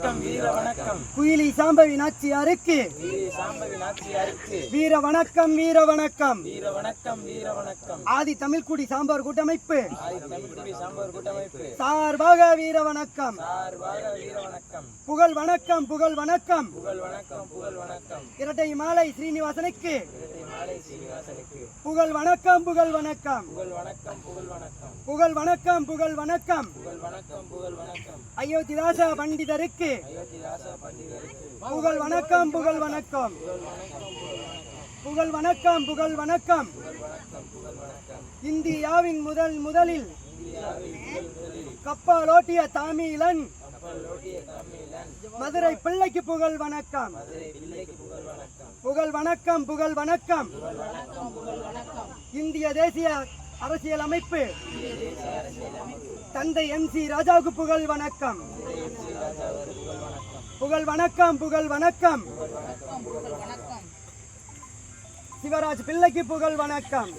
வணக்கம் வீர வணக்கம். குயிலி சாம்பவி நாச்சியாருக்கு வீர சாம்பவி நாச்சியாருக்கு வீர வணக்கம் வீர வணக்கம். வீர வணக்கம் வீர வணக்கம். ஆதி தமிழ்குடி சாம்பார் கூட்டமைப்பு. ஆதி தமிழ்குடி சாம்பார் கூட்டமைப்பு. சார்பாக வீர வணக்கம். சார்பாக வீர வணக்கம். புகழ் வணக்கம் புகழ் வணக்கம். புகழ் வணக்கம் புகழ் வணக்கம். இரட்டை மாலை ஸ்ரீனிவாசனுக்கு. இரட்டை மாலை சீனிவாசனுக்கு புகழ் வணக்கம் புகழ் வணக்கம். புகழ் வணக்கம் புகழ் வணக்கம். புகழ் வணக்கம் புகழ் வணக்கம். அயோத்திதாச பண்டிதருக்கு புகழ் வணக்கம் புகழ் வணக்கம். புகழ் வணக்கம் புகழ் வணக்கம். இந்தியாவின் முதல் முதலில் கப்பலோட்டிய தமிழன் மதுரை பிள்ளைக்கு புகழ் வணக்கம். புகழ் வணக்கம். புகழ் வணக்கம் இந்திய தேசிய அரசியல் அமைப்பு தந்தை எம் சி ராஜாவுக்கு புகழ் வணக்கம். புகழ் வணக்கம் புகழ் வணக்கம். சிவராஜ் பிள்ளைக்கு புகழ் வணக்கம்.